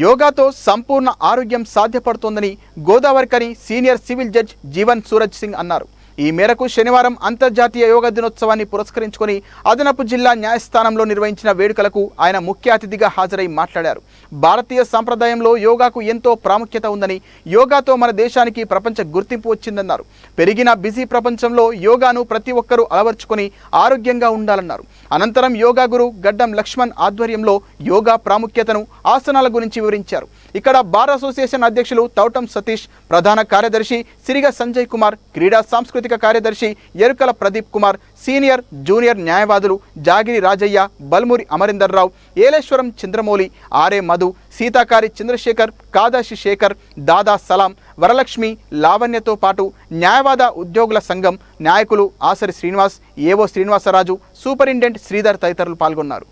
యోగాతో సంపూర్ణ ఆరోగ్యం సాధ్యపడుతోందని Godavarikhani senior civil judge Jeevan Suraj Singh అన్నారు. ఈ మేరకు శనివారం అంతర్జాతీయ యోగా దినోత్సవాన్ని పురస్కరించుకొని అదనపు జిల్లా న్యాయస్థానంలో నిర్వహించిన వేడుకలకు ఆయన ముఖ్య అతిథిగా హాజరై మాట్లాడారు. భారతీయ సంప్రదాయంలో యోగాకు ఎంతో ప్రాముఖ్యత ఉందని యోగాతో మన దేశానికి ప్రపంచ గుర్తింపు వచ్చిందన్నారు. పెరిగిన బిజీ ప్రపంచంలో యోగాను ప్రతి ఒక్కరూ అలవర్చుకొని ఆరోగ్యంగా ఉండాలన్నారు. అనంతరం యోగా గురు గడ్డం లక్ష్మణ్ ఆధ్వర్యంలో యోగా ప్రాముఖ్యతను ఆసనాల గురించి వివరించారు. ఇక్కడ బార్ అసోసియేషన్ అధ్యక్షులు తౌటం సతీష్ ప్రధాన కార్యదర్శి సిరిగ సంజయ్ కుమార్ క్రీడా సాంస్కృతిక కార్యదర్శి ఎరుకల ప్రదీప్ కుమార్ సీనియర్ జూనియర్ న్యాయవాదులు జాగిరి రాజయ్య బల్మూరి అమరీందర్ రావు ఏలేశ్వరం చంద్రమౌళి ఆర్ఏ మధు సీతాకారి చంద్రశేఖర్ కాదాశి శేఖర్ దాదా సలాం వరలక్ష్మి లావణ్యతో పాటు న్యాయవాద ఉద్యోగుల సంఘం నాయకులు ఆసరి శ్రీనివాస్ ఏవో శ్రీనివాసరాజు సూపరింటెండెంట్ శ్రీధర్ తదితరులు పాల్గొన్నారు.